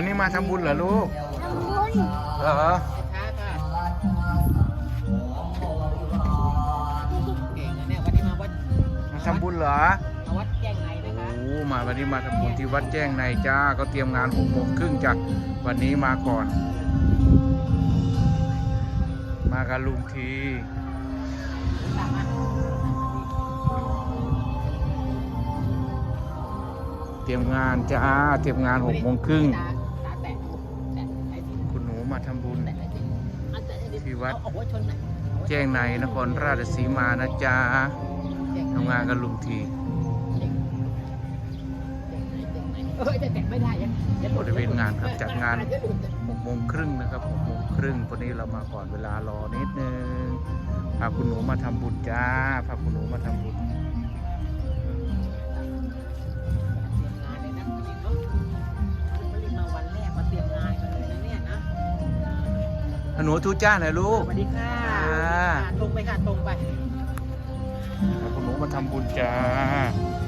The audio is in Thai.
วันนี้มาทำบุญเหรอลูกทำบุญเหรอช้าค่ะเก่งนะเนี่ยวันนี้มาวัดมาทำบุญเหรอมาวัดแจ้งในนะคะโอ้มาวันนี้มาทำบุญที่วัดแจ้งในจ้า ก็เตรียมงานหกโมงครึ่งจ้ะวันนี้มาก่อน มากับลุงทีตามมาเตรียมงานจ้า เตรียมงานหกโมงครึ่ง มาทำบุญแตะไอ้ที่อันแตะไอ้ที่ที่วัดเอาเอาหัวชนหน่อยเอาหัวชนแจ้งในนครราชสีมานะจ้าแจ้ทำงานกับลุงทีแจ้งในเอ้ยแต่แตะไม่ได้ยังยังหบลุดริเวณงานครับจัดงานเดี๋ยวหลุดหกโมงครึ่งนะครับหกโมงครึ่งวันนี้เรามาก่อนเวลารอนิดนึงพาคุณหนูมาทำบุญจ้าพาคุณหนูมาทำบุญ หนูทุจ้าหน่อยลูกสวัสดีค่ะอ่า ตรงไปค่ะตรงไปพาคุณหนูมาทำบุญจ้าเ